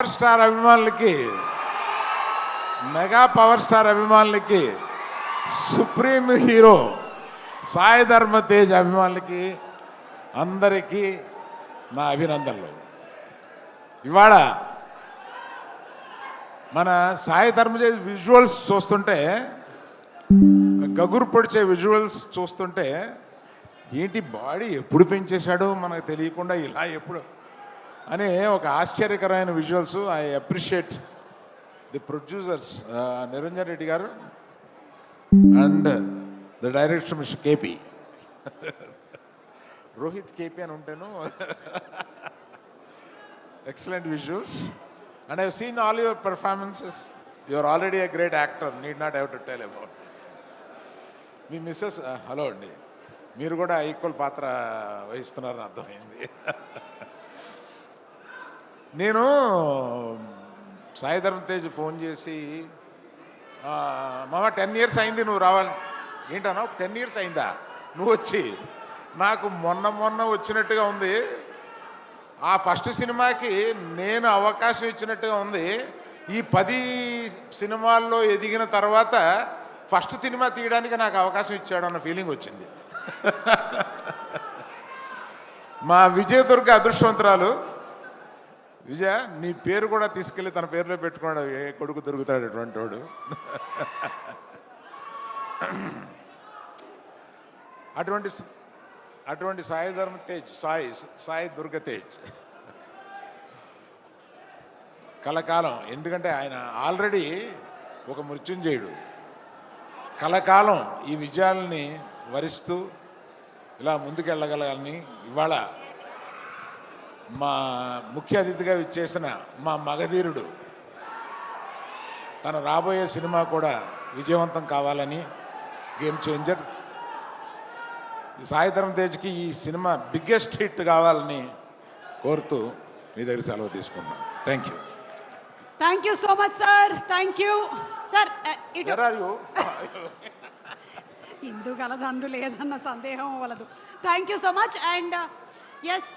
Power star అభిమానులకి mega power star అభిమానులకి supreme hero Sai Dharam Tej అభిమానులకి అందరికీ నా అభినందనలు. ఇవాళ మన సాయి ధర్మతేజ్ విజువల్స్ చూస్తుంటే గగురు పొడిచే విజువల్స్ చూస్తుంటే ఏంటి బాడీ ఎప్పుడు పెంచేశాడో మనకు తెలియకుండా ఇలా ఎప్పుడు అనే ఒక ఆశ్చర్యకరమైన visuals I appreciate the producers Niranjan Reddy garu and the director mister KP Rohit KP అని ఉంటాను. Excellent visuals and I seen all your performances you're already a great actor need not have to tell about me missus hello అండి. మీరు కూడా equal పాత్ర వహిస్తున్నారని అర్థమైంది. నేను Sai Dharam Tej phone చేసి మామ టెన్ ఇయర్స్ అయింది నువ్వు రావాలి. ఏంటన్నా టెన్ ఇయర్స్ అయిందా? నువ్వు వచ్చి నాకు మొన్న మొన్న వచ్చినట్టుగా ఉంది. ఆ ఫస్ట్ సినిమాకి నేను అవకాశం ఇచ్చినట్టుగా ఉంది. ఈ పది సినిమాల్లో ఎదిగిన తర్వాత ఫస్ట్ సినిమా తీయడానికి నాకు అవకాశం ఇచ్చాడు అన్న ఫీలింగ్ వచ్చింది. మా విజయదుర్గ అదృష్టవంతురాలు. విజయ నీ పేరు కూడా తీసుకెళ్ళి తన పేరులో పెట్టుకున్నాడు. ఏ కొడుకు దొరుకుతాడు అటువంటి వాడు? అటువంటి అటువంటి సాయి ధర్మ తేజ్ సాయి సాయి దుర్గ తేజ్. కలకాలం ఎందుకంటే ఆయన ఆల్రెడీ ఒక మృత్యుంజయుడు. కలకాలం ఈ విజయాలని వరిస్తూ ఇలా ముందుకెళ్ళగలని ఇవాళ మా ముఖ్య అతిథిగా ఇచ్చేసిన మా మగధీరుడు. తన రాబోయే సినిమా కూడా విజయవంతం కావాలని గేమ్ చేంజర్. సాయిధరం తేజ్కి ఈ సినిమా బిగ్గెస్ట్ హిట్ కావాలని కోరుతూ మీ దగ్గర సెలవు తీసుకున్నాను thank you thank you so much sir thank you sir ఇందు గలదు అందు లేదన్న సందేహం వలదు. Thank you so much and yes